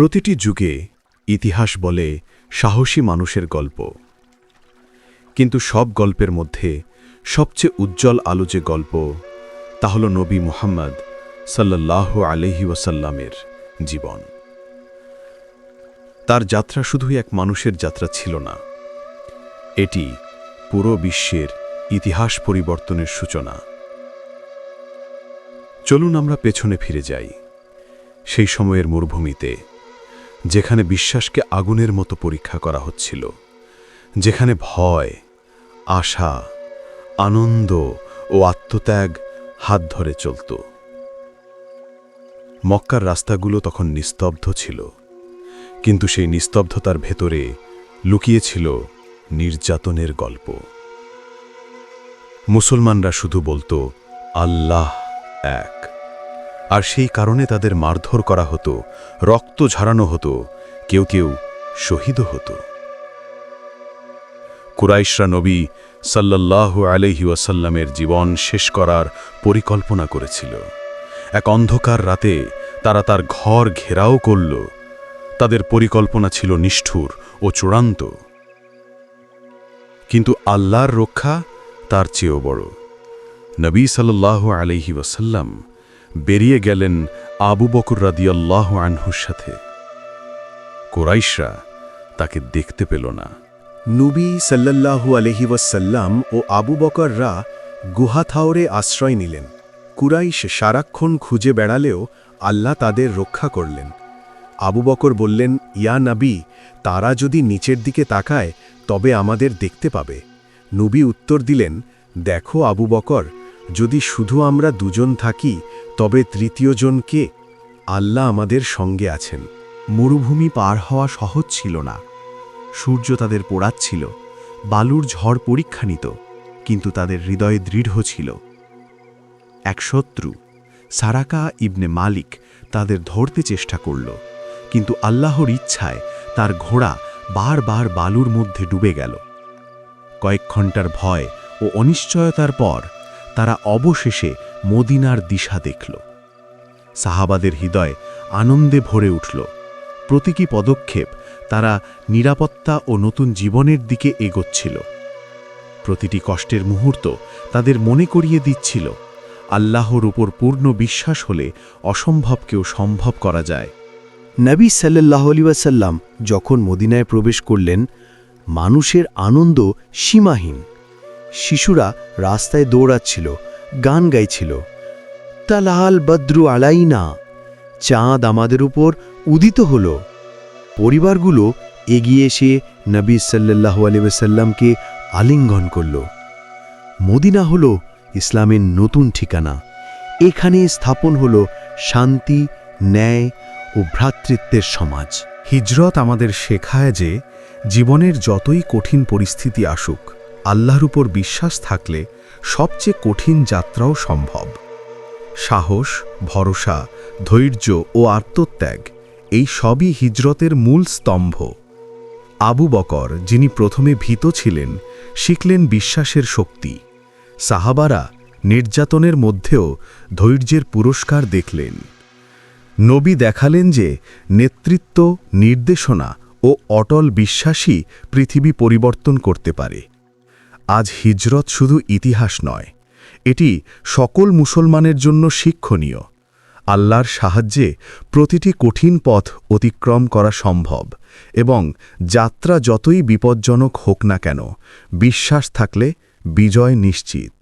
প্রতিটি যুগে ইতিহাস বলে সাহসী মানুষের গল্প। কিন্তু সব গল্পের মধ্যে সবচেয়ে উজ্জ্বল আলো যে গল্প, তা হল নবী মুহাম্মদ সাল্লাহ আলহি ওয়াসাল্লামের জীবন। তার যাত্রা শুধুই এক মানুষের যাত্রা ছিল না, এটি পুরো বিশ্বের ইতিহাস পরিবর্তনের সূচনা। চলুন আমরা পেছনে ফিরে যাই, সেই সময়ের মরুভূমিতে। যেখানে বিশ্বাসকে আগুনের মতো পরীক্ষা করা হচ্ছিল, যেখানে ভয়, আশা, আনন্দ ও আত্মত্যাগ হাত ধরে চলত। মক্কার রাস্তাগুলো তখন নিস্তব্ধ ছিল, কিন্তু সেই নিস্তব্ধতার ভেতরে লুকিয়েছিল নির্যাতনের গল্প। মুসলমানরা শুধু বলতো, আল্লাহ এক। আর সেই কারণে তাদের মারধর করা হতো, রক্ত ঝরানো হতো, কেউ কেউ শহীদও হতো। কুরাইশরা নবী সাল্লাল্লাহু আলহি ওয়াসাল্লামের জীবন শেষ করার পরিকল্পনা করেছিল। এক অন্ধকার রাতে তারা তার ঘর ঘেরাও করল। তাদের পরিকল্পনা ছিল নিষ্ঠুর ও চূড়ান্ত। কিন্তু আল্লাহর রক্ষা তার চেয়েও বড়। নবী সাল্লাল্লাহু আলহি ওয়াসাল্লাম বেরিয়ে গেলেন আবু বকর রাদিয়াল্লাহ আনহুর সাথে। কোরাইশরা তাকে দেখতে পেল না। নুবী সাল্লাল্লাহু আলহি ও আবু বকররা গুহাথাওরে আশ্রয় নিলেন। কুরাইশ সারাক্ষণ খুঁজে বেড়ালেও আল্লাহ তাদের রক্ষা করলেন। আবু বকর বললেন, ইয়া নবী, তারা যদি নিচের দিকে তাকায় তবে আমাদের দেখতে পাবে। নবী উত্তর দিলেন, দেখো আবু বকর যদি শুধু আমরা দুজন থাকি, তবে তৃতীয়জন কে? আল্লাহ আমাদের সঙ্গে আছেন। মরুভূমি পার হওয়া সহজ ছিল না। সূর্য তাদের পোড়াচ্ছিল। বালুর ঝড় পরীক্ষা নিত কিন্তু তাদের হৃদয়ে দৃঢ় ছিল। এক শত্রু, সারাকা ইবনে মালিক, তাদের ধরতে চেষ্টা করল, কিন্তু আল্লাহর ইচ্ছায় তার ঘোড়া বারবার বালুর মধ্যে ডুবে গেল। কয়েক ঘণ্টার ভয় ও অনিশ্চয়তার পর তারা অবশেষে মদিনার দিশা দেখল। সাহাবাদের হৃদয় আনন্দে ভরে উঠল। প্রতীকী পদক্ষেপ তারা নিরাপত্তা ও নতুন জীবনের দিকে এগোচ্ছিল। প্রতিটি কষ্টের মুহূর্ত তাদের মনে করিয়ে দিচ্ছিল, আল্লাহর উপর পূর্ণ বিশ্বাস হলে অসম্ভবকেও সম্ভব করা যায়। নবী সাল্লাহ আলিবাসাল্লাম যখন মদিনায় প্রবেশ করলেন, মানুষের আনন্দ সীমাহীন। শিশুরা রাস্তায় দৌড়াচ্ছিল, গান গাইছিল। তালাল বদ্রু আলাইনা চাঁদ আমাদের উপর উদিত হল। পরিবারগুলো এগিয়ে এসে নবী সাল্লাহ আলিবাসাল্লামকে আলিঙ্গন করল। মদিনা হল ইসলামের নতুন ঠিকানা। এখানে স্থাপন হল শান্তি, ন্যায় ও ভ্রাতৃত্বের সমাজ। হিজরত আমাদের শেখায় যে জীবনের যতই কঠিন পরিস্থিতি আসুক আল্লাহর উপর বিশ্বাস থাকলে সবচেয়ে কঠিন যাত্রাও সম্ভব। সাহস, ভরসা, ধৈর্য ও আত্মত্যাগ, এই সবই হিজরতের মূল স্তম্ভ। আবু বকর, যিনি প্রথমে ভীত ছিলেন, শিখলেন বিশ্বাসের শক্তি। সাহাবারা নির্যাতনের মধ্যেও ধৈর্যের পুরস্কার দেখলেন। নবী দেখালেন যে নেতৃত্ব, নির্দেশনা ও অটল বিশ্বাসই পৃথিবী পরিবর্তন করতে পারে। আজ হিজরত শুধু ইতিহাস নয়, এটি সকল মুসলমানের জন্য শিক্ষণীয়। আল্লাহর সাহায্যে প্রতিটি কঠিন পথ অতিক্রম করা সম্ভব এবং যাত্রা যতই বিপজ্জনক হোক না কেন, বিশ্বাস থাকলে বিজয় নিশ্চিত।